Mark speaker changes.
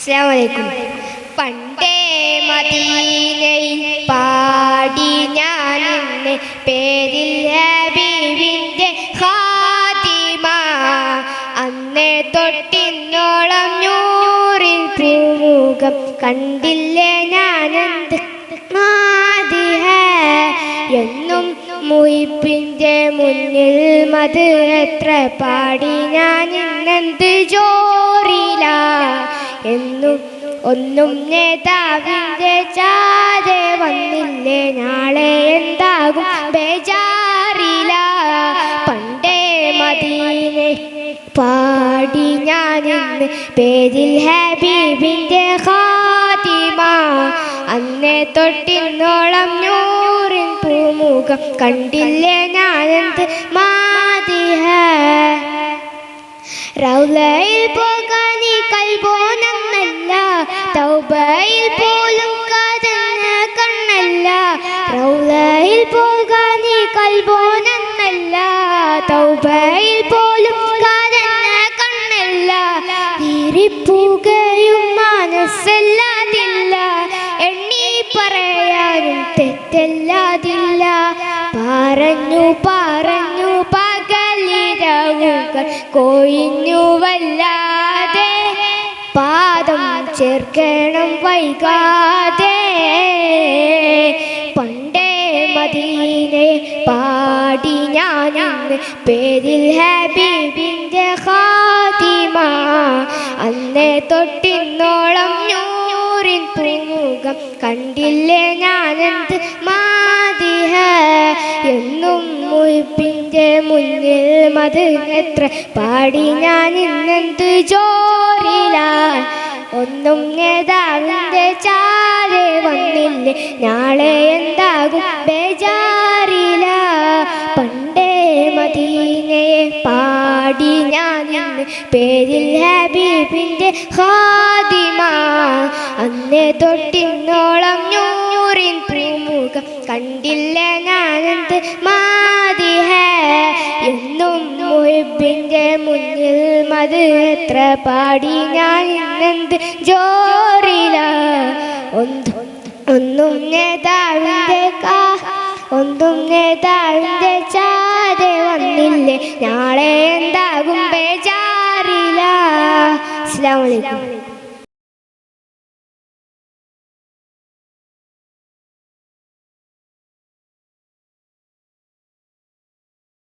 Speaker 1: അസ്സലാമലൈക്കും. പണ്ടേ മദീനയിൽ പാടി ഞാൻ പേരിൽ ഹബീബിന്റെ ഖാതിമ അന്നേ തൊട്ടിന്നോളം നൂറിൽ പൂമുഖം കണ്ടില്ലേ ഞാനെന്ത്? മാതിഹ. എന്നും മുയിപ്പിന്റെ മുന്നിൽ മത് എത്ര പാടി ഞാൻ ഇന്നെന്ത് ജോറില? എന്നും ഒന്നും നേതാവിന്റെ ചാരെ വന്നില്ലേ? നാളെ എന്താകും? ബേജാറില. പണ്ടേ മദീനെ പാടി ഞാനിന്ന് പേരിൽ ഹബീബിന്റെ ഹാതിമ അന്നേ തൊട്ടിന്നോളം നൂറിൻ പൂമുഖം കണ്ടില്ലേ ഞാനെന്ത് മാതിഹ? റൗലയിൽ പോകാൻ ഈ കൽബോനന്നല്ല തൗബയിൽ പോലും കരഞ്ഞ കണ്ണല്ല. തിരിപ്പുകയും മനസ്സല്ലാതില്ല. എണ്ണി പറയാനും തെറ്റല്ലാതില്ല. പറഞ്ഞു പറഞ്ഞു പകലിരവുകൾ കൊയിഞ്ഞു വല്ലാതെ. പാദം ചേർക്കണം വൈകാതെ. മദീനെ പാടി ഞാൻ പേരിൽ ഹബീബിന്റെ ഖാതിമ അന്നേ തൊട്ടിന്നോളം നൂറിൻ പൂമുഖം കണ്ടില്ലേ ഞാനെന്ത് മാതിഹ. എന്നും മുയിപ്പിന്റെ മുന്നിൽ മത് എത്ര പാടി ഞാൻ ഇന്നെന്ത് ജോറില. ഒന്നും നേതാവിന്റെ ചാരെ വന്നില്ലേ? നാളെ എന്താകും? ബേജാറില. പണ്ടേ മദീനയെ പാടി ഞാൻ പേരിൽ ഹബീബിന്റെ ഹാദിമ അന്നേ തൊട്ടിന്നോളം നൂറിൻ പൂമുഖം കണ്ടില്ല ഞാനെന്ത് മാതിഹ? എന്നും മുഹിബിന്റെ മുന്നിൽ മത് എത്ര പാടി ഞാൻ ഇന്നെന്ത് ജോറില? ഒന്നും ഒന്നും നേതാവിന്റെ കാ ഒന്നും നേതാവിന്റെ ചാതെ വന്നില്ലേ? നാളെ എന്താകും ബേജാറില്ല അസ്സാം വലൈക്കും